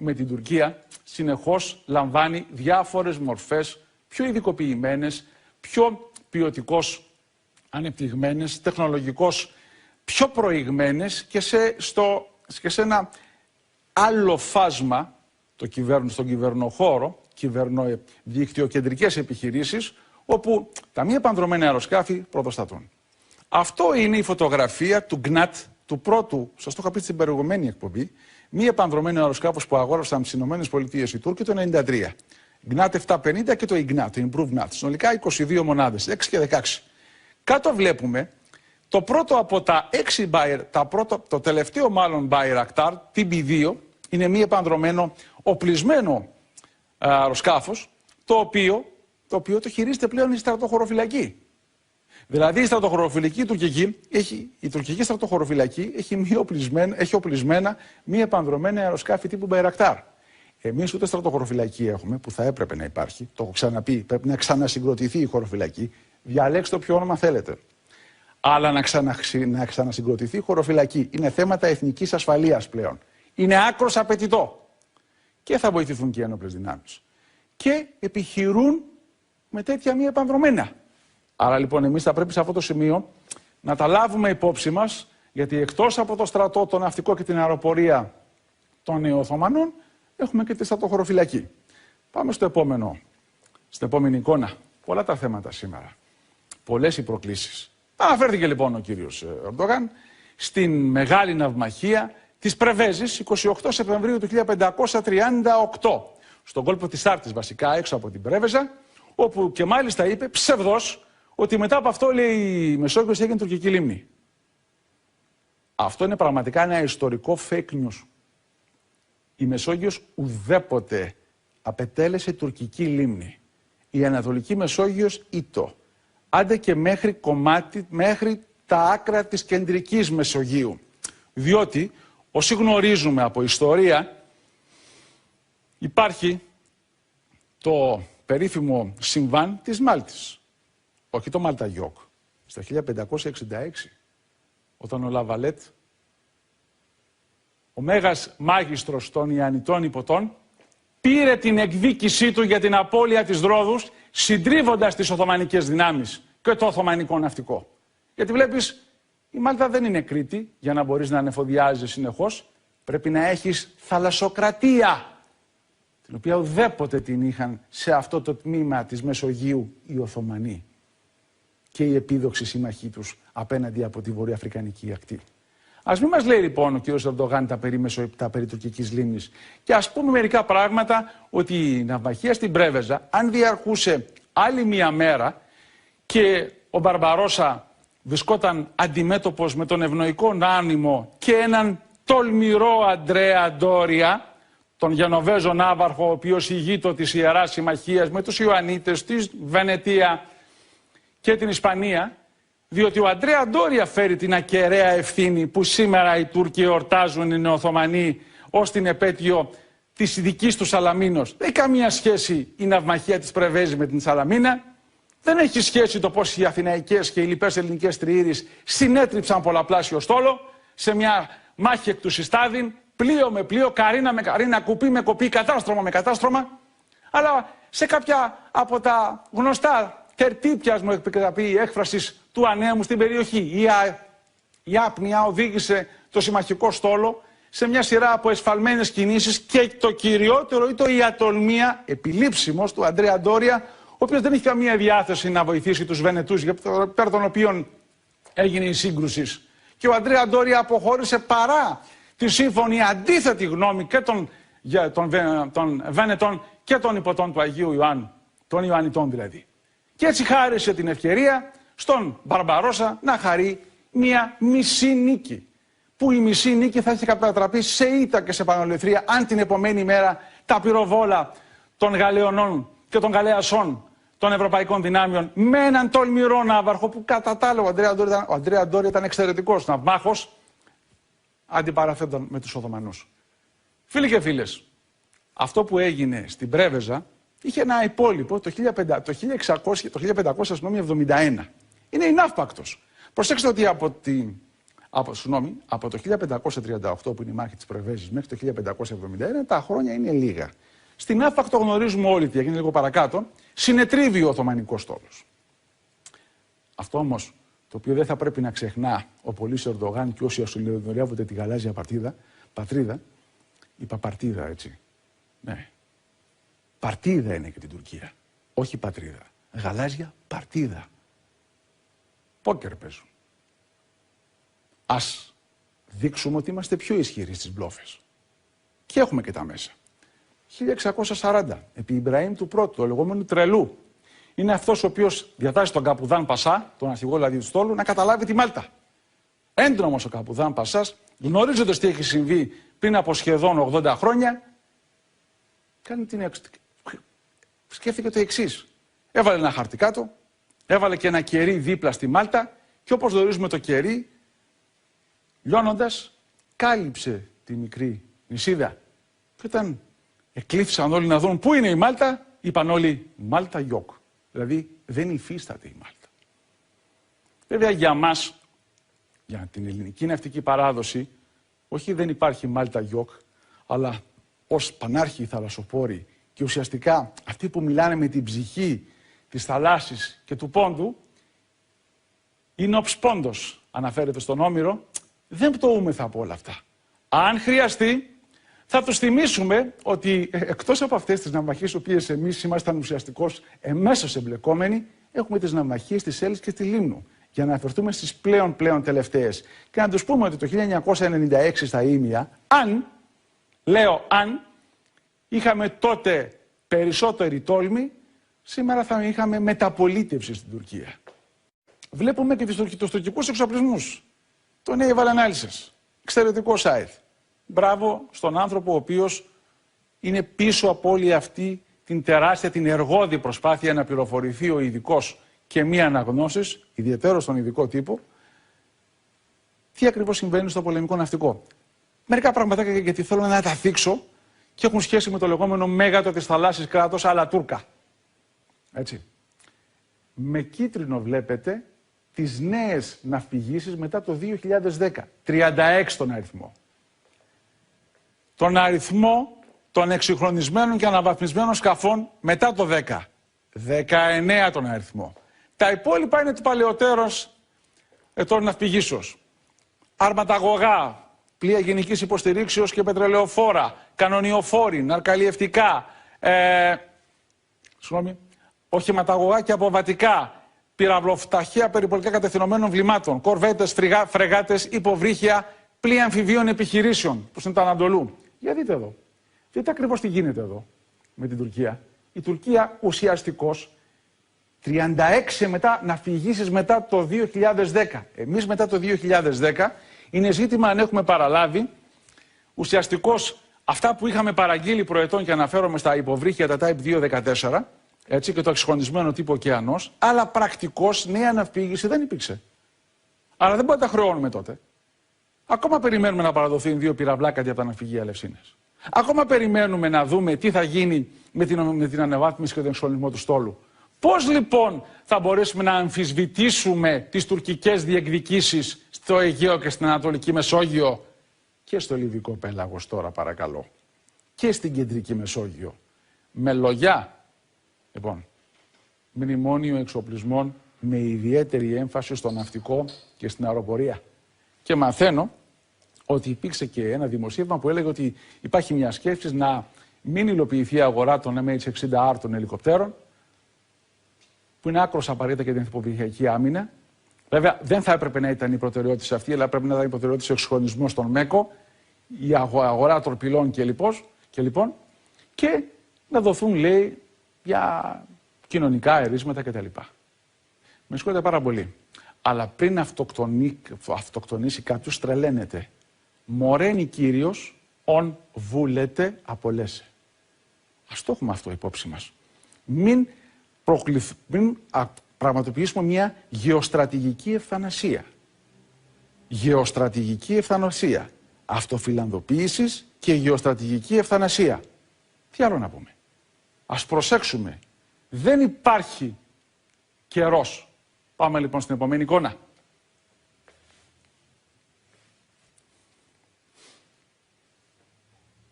με την Τουρκία συνεχώς λαμβάνει διάφορες μορφές πιο ειδικοποιημένες, πιο ποιοτικώς ανεπτυγμένες, τεχνολογικώς πιο προηγμένες και σε, στο, και σε ένα άλλο φάσμα το κυβέρνο, στον κυβερνοχώρο, κυβερνοδικτυοκεντρικές επιχειρήσεις, όπου τα μη επανδρομένα αεροσκάφη πρωτοστατούν. Αυτό είναι η φωτογραφία του ΓΝΑΤ, του πρώτου, σας το είχα πει στην προηγουμένη εκπομπή, μη επανδρομένο αεροσκάφος που αγόρασαν στι ΗΠΑ οι Τούρκοι το 1993. ΓΝΑΤ 750 και το IGNAT, το Improved NAT. Συνολικά 22 μονάδες, 6 και 16. Κάτω βλέπουμε το πρώτο από τα 6 Bayer, τα πρώτο, το τελευταίο μάλλον Bayraktar, TB2, είναι μη επανδρομένο οπλισμένο αεροσκάφος, το οποίο, το οποίο το χειρίζεται πλέον η στρατοχωροφυλακή. Δηλαδή η στρατοχωροφυλακή τουρκική, έχει, η τουρκική στρατοχωροφυλακή έχει, μη οπλισμένα, έχει οπλισμένα μη επανδρομένα αεροσκάφη τύπου Μπαϊρακτάρ. Εμείς ούτε στρατοχωροφυλακή έχουμε, που θα έπρεπε να υπάρχει. Το έχω ξαναπεί, πρέπει να ξανασυγκροτηθεί η χωροφυλακή. Διαλέξτε όποιο όνομα θέλετε. Αλλά να, ξανα, να ξανασυγκροτηθεί η χωροφυλακή είναι θέματα εθνικής ασφαλείας πλέον. Είναι άκρος απαιτητό. Και θα βοηθηθούν και οι ένοπλες δυνάμεις. Και επιχειρούν με τέτοια μη επανδρομένα. Άρα λοιπόν εμείς θα πρέπει σε αυτό το σημείο να τα λάβουμε υπόψη μας, γιατί εκτός από το στρατό, το ναυτικό και την αεροπορία των Νεοοθωμανών, έχουμε και τη στρατοχωροφυλακή. Πάμε στο επόμενο, στην επόμενη εικόνα. Πολλά τα θέματα σήμερα. Πολλές οι προκλήσεις. Αναφέρθηκε λοιπόν ο κύριος ε, Ερντογάν στην μεγάλη ναυμαχία της Πρεβέζης 28 Σεπτεμβρίου του 1538 στον κόλπο της Άρτης βασικά έξω από την Πρέβεζα όπου και μάλιστα είπε ψευδός ότι μετά από αυτό λέει η Μεσόγειος έγινε τουρκική λίμνη. Αυτό είναι πραγματικά ένα ιστορικό fake news. Η Μεσόγειος ουδέποτε απετέλεσε τουρκική λίμνη. Η Ανατολική Μεσόγειος ήτο. Άντε και μέχρι κομμάτι, μέχρι τα άκρα της κεντρικής Μεσογείου. Διότι, όσοι γνωρίζουμε από ιστορία, υπάρχει το περίφημο συμβάν της Μάλτης όχι το Μαλταγιόκ, στα 1566, όταν ο Λαβαλέτ, ο μέγας μάγιστρος των Ιαννητών υποτών, πήρε την εκδίκησή του για την απώλεια της Ρόδους, συντρίβοντας τις Οθωμανικές δυνάμεις και το Οθωμανικό ναυτικό. Γιατί βλέπεις, η Μάλτα δεν είναι Κρήτη για να μπορείς να ανεφοδιάζεις συνεχώς. Πρέπει να έχεις θαλασσοκρατία, την οποία ουδέποτε την είχαν σε αυτό το τμήμα της Μεσογείου οι Οθωμανοί και οι επίδοξοι σύμμαχοί τους απέναντι από τη βορειοαφρικανική ακτή. Α μην μας λέει λοιπόν ο κ. Ερντογάν τα περί, μεσο, τα περί τουρκικής λίμνης και ας πούμε μερικά πράγματα ότι η ναυμαχία στην Πρέβεζα, αν διαρκούσε άλλη μία μέρα και ο Μπαρμπαρόσα βρισκόταν αντιμέτωπος με τον ευνοϊκό άνιμο και έναν τολμηρό Αντρέα Ντόρια, τον Γενοβέζο Ναύαρχο, ο οποίος ηγείτο της Ιεράς Συμμαχίας με τους Ιωαννίτες, της Βενετία, και την Ισπανία, διότι ο Αντρέα Ντόρια φέρει την ακεραία ευθύνη που σήμερα οι Τούρκοι εορτάζουν οι Νεοθωμανοί ως την επέτειο της δικής τους Σαλαμίνος. Δεν έχει καμία σχέση η ναυμαχία της Πρεβέζης με την Σαλαμίνα. Δεν έχει σχέση το πώς οι Αθηναϊκές και οι λοιπές ελληνικές τριήρεις συνέτριψαν πολλαπλάσιο στόλο σε μια μάχη εκ του Συστάδιν, πλοίο με πλοίο, καρίνα με καρίνα, κουπί με κοπί, κατάστρωμα με κατάστρωμα. Αλλά σε κάποια από τα γνωστά τερτύπιας μου επιτραπεί η έκφρασης του ανέμου στην περιοχή. Η, η άπνοια οδήγησε το συμμαχικό στόλο σε μια σειρά από εσφαλμένες κινήσεις και το κυριότερο ήταν η ατολμία επιλήψιμος του Αντρέα Ντόρια, ο οποίος δεν είχε καμία διάθεση να βοηθήσει τους Βενετούς, πέρα των οποίων έγινε η σύγκρουσης. Και ο Αντρέα Ντόρια αποχώρησε παρά τη σύμφωνη αντίθετη γνώμη και των, των, των Βενετών και των υποτών του Αγίου Ιωάννου, των Ιωαννιτών δηλαδή. Και έτσι χάρισε την ευκαιρία στον Μπαρμπαρόσα να χαρεί μια μισή νίκη. Που η μισή νίκη θα είχε κατατραπεί σε ήττα και σε πανολεθρία αν την επομένη μέρα τα πυροβόλα των Γαλαιονών και των Γαλαιασών των ευρωπαϊκών δυνάμεων με έναν τολμηρό ναύαρχο που κατά τα άλλα ο Αντρέα Ντόρι ήταν, εξαιρετικός ναυμάχος αντιπαραθέτων με τους Οθωμανούς. Φίλοι και φίλες, αυτό που έγινε στην Πρέβεζα είχε ένα υπόλοιπο το, 1500, το, 1600, το 1571. Είναι η ναύπακτος. Προσέξτε ότι από, τη, Από, συγγνώμη, από το 1538 που είναι η μάχη της Πρεβέζης μέχρι το 1571 τα χρόνια είναι λίγα. Στην άφακτο γνωρίζουμε όλοι τι έγινε λίγο παρακάτω, συνετρίβει ο Οθωμανικός στόλος. Αυτό όμως το οποίο δεν θα πρέπει να ξεχνά ο πολίτη Ερντογάν και όσοι ασυλιοδορεύονται τη γαλάζια παρτίδα, πατρίδα, είπα παρτίδα έτσι. Ναι. Παρτίδα είναι και την Τουρκία. Όχι πατρίδα. Γαλάζια παρτίδα. Πόκερ παίζουν. Ας δείξουμε ότι είμαστε πιο ισχυροί στις μπλόφες. Και έχουμε και τα μέσα. 1640, επί Ιμπραήμ του πρώτου, το λεγόμενο τρελού, είναι αυτός ο οποίος διατάσσει τον Καπουδάν Πασά, τον αρχηγό δηλαδή του στόλου, να καταλάβει τη Μάλτα. Έντρομος ο Καπουδάν Πασάς, γνωρίζοντας τι έχει συμβεί πριν από σχεδόν 80 χρόνια, κάνει την εξ... σκέφτηκε το εξής. Έβαλε ένα χαρτί κάτω, έβαλε και ένα κερί δίπλα στη Μάλτα και όπως γνωρίζουμε το κερί, λιώνοντας, κάλυψε τη μικρή νησίδα. Και όταν εκλήθησαν όλοι να δουν πού είναι η Μάλτα, είπαν όλοι Μάλτα Γιόκ. Δηλαδή δεν υφίσταται η Μάλτα. Βέβαια για μας, για την ελληνική ναυτική παράδοση, όχι δεν υπάρχει Μάλτα Γιόκ, αλλά ως πανάρχη θαλασσοπόροι και ουσιαστικά αυτοί που μιλάνε με την ψυχή της θαλάσσης και του πόντου, είναι ο ψπόντος, αναφέρεται στον Όμηρο, δεν πτωούμεθα από όλα αυτά. Αν χρειαστεί, θα τους θυμίσουμε ότι ε, εκτός από αυτές τις ναυμαχίες, οι οποίες εμείς ήμασταν ουσιαστικώς εμέσως εμπλεκόμενοι, έχουμε τις ναυμαχίες της Έλλης και της Λίμνου. Για να αφαιρθούμε στις πλέον πλέον τελευταίες. Και να τους πούμε ότι το 1996 στα Ήμια, αν, λέω αν, είχαμε τότε περισσότερη τόλμη, σήμερα θα είχαμε μεταπολίτευση στην Τουρκία. Βλέπουμε και τους τουρκικούς εξοπλισμούς. Τον Εύα Ανάλυση. Εξαιρετικό site. Μπράβο στον άνθρωπο ο οποίος είναι πίσω από όλη αυτή την τεράστια, την εργόδη προσπάθεια να πληροφορηθεί ο ειδικός και μία αναγνώση, ιδιαίτερος στον ειδικό τύπο, τι ακριβώς συμβαίνει στο πολεμικό ναυτικό. Μερικά πραγματάκια γιατί θέλω να τα θίξω και έχουν σχέση με το λεγόμενο μέγατο της θαλάσσης κράτος αλλά Τούρκα. Έτσι. Με κίτρινο βλέπετε τις νέες ναυπηγήσεις μετά το 2010. 36 τον αριθμό τον αριθμό των εξυγχρονισμένων και αναβαθμισμένων σκαφών μετά το 10. 19 τον αριθμό. Τα υπόλοιπα είναι του παλαιότερος ετών ναυπηγήσεως. Αρματαγωγά, πλοία γενικής υποστηρίξεως και πετρελαιοφόρα, κανονιοφόροι, ναρκαλιευτικά, ε, συγγνώμη, οχηματαγωγά και αποβατικά, πυραυλοφταχεία περιπολικά κατευθυνωμένων βλημάτων, κορβέτες, φρεγάτες, υποβρύχια, πλοία αμφιβίων επιχειρήσεων, που είναι τα Ανατολού. Για δείτε εδώ. Δείτε ακριβώς τι γίνεται εδώ με την Τουρκία. Η Τουρκία ουσιαστικώς 36 μετά να φυγήσεις μετά το 2010. Εμείς μετά το 2010 είναι ζήτημα αν έχουμε παραλάβει ουσιαστικώς αυτά που είχαμε παραγγείλει προετών και αναφέρομαι στα υποβρύχια τα Type 214 έτσι, και το εξυγχρονισμένο τύπο ωκεανός, αλλά πρακτικώ νέα ναυπήγηση δεν υπήρξε. Άρα δεν μπορούμε να τα χρεώνουμε τότε. Ακόμα περιμένουμε να παραδοθούν δύο πυραυλάκα από τα ναυπηγεία Ελευσίνε. Ακόμα περιμένουμε να δούμε τι θα γίνει με την, με την ανεβάθμιση και τον εξολισμό του στόλου. Πώς λοιπόν θα μπορέσουμε να αμφισβητήσουμε τις τουρκικές διεκδικήσεις στο Αιγαίο και στην Ανατολική Μεσόγειο και στο Λιβικό πέλαγος τώρα παρακαλώ και στην Κεντρική Μεσόγειο με λογιά. Λοιπόν, μνημόνιο εξοπλισμών με ιδιαίτερη έμφαση στο ναυτικό και στην αεροπορία. Και μαθαίνω ότι υπήρξε και ένα δημοσίευμα που έλεγε ότι υπάρχει μια σκέψη να μην υλοποιηθεί η αγορά των MH60R των ελικοπτέρων, που είναι άκρος απαραίτητα για την υποβρυχιακή άμυνα. Βέβαια, δεν θα έπρεπε να ήταν η προτεραιότητα αυτή, αλλά πρέπει να ήταν η προτεραιότητα ο εξυγχρονισμός των ΜΕΚΟ, η αγορά τροπηλών και λοιπόν, και λοιπόν, και να δοθούν, λέει, για κοινωνικά ερίσματα κτλ. Με συγχωρείτε πάρα πολύ. Αλλά πριν αυτοκτονήσει κάποιος, τρελαίνεται μοραίνει Κύριος, ον βούλετε απολέσε. Ας το έχουμε αυτό υπόψη μας. Μην, προκληθ... μην πραγματοποιήσουμε μια γεωστρατηγική ευθανασία. Γεωστρατηγική ευθανασία. Αυτοφιλανδοποίηση και γεωστρατηγική ευθανασία. Τι άλλο να πούμε. ας προσέξουμε. Δεν υπάρχει καιρός. Πάμε λοιπόν στην επόμενη εικόνα.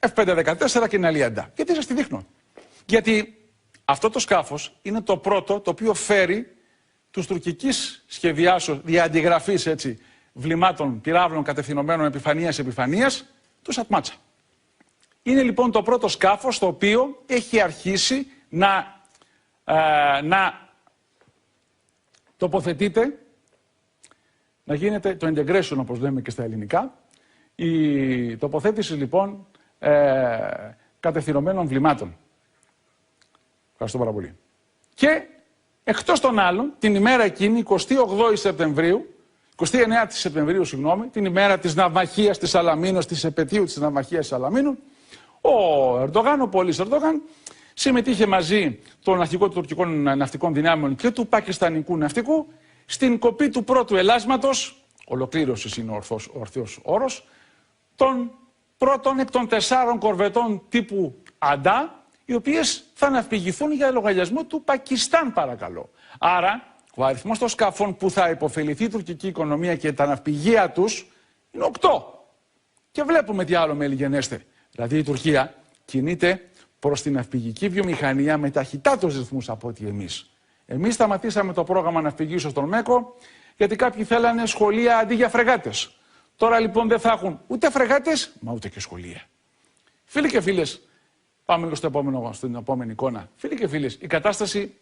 F514 και την Αλιαντά. Γιατί σας τη δείχνω. Γιατί αυτό το σκάφος είναι το πρώτο το οποίο φέρει τους τουρκικής σχεδιάσεως δια αντιγραφής έτσι, βλημάτων πυράβλων κατευθυνωμένων επιφανίας-επιφανίας του Σατμάτσα. Είναι λοιπόν το πρώτο σκάφος το οποίο έχει αρχίσει να, ε, να τοποθετείται, να γίνεται το integration όπως λέμε και στα ελληνικά, η τοποθέτηση λοιπόν ε, κατευθυνωμένων βλημάτων. Ευχαριστώ πάρα πολύ. Και εκτός των άλλων, την ημέρα εκείνη, 28 Σεπτεμβρίου, 29 Σεπτεμβρίου, συγγνώμη, την ημέρα της ναυμαχίας της Σαλαμίνος, της επαιτίου της ναυμαχίας της Σαλαμίνου, ο Ερντογάν, ο Πολύς Ερντογάν, συμμετείχε μαζί των αρχικών των τουρκικών ναυτικών δυνάμεων και του πακιστανικού ναυτικού στην κοπή του πρώτου ελάσματος, ολοκλήρωσης είναι ο ορθός όρος, των πρώτων εκ των τεσσάρων κορβετών τύπου Αντά, οι οποίες θα ναυπηγηθούν για λογαριασμό του Πακιστάν παρακαλώ. Άρα ο αριθμός των σκαφών που θα υποφεληθεί η τουρκική οικονομία και τα ναυπηγεία τους είναι οκτώ. Και βλέπουμε τι άλλο μέλη γενέστε. Δηλαδή η Τουρκία κινείται προς την ναυπηγική βιομηχανία με ταχυτάτου ρυθμούς από ότι εμείς. Εμείς σταματήσαμε το πρόγραμμα ναυπηγήσεω στον ΜΕΚΟ γιατί κάποιοι θέλανε σχολεία αντί για φρεγάτες. Τώρα λοιπόν δεν θα έχουν ούτε φρεγάτες, μα ούτε και σχολεία. Φίλοι και φίλες, πάμε λίγο στο επόμενο, στην επόμενη εικόνα. Φίλοι και φίλες, η κατάσταση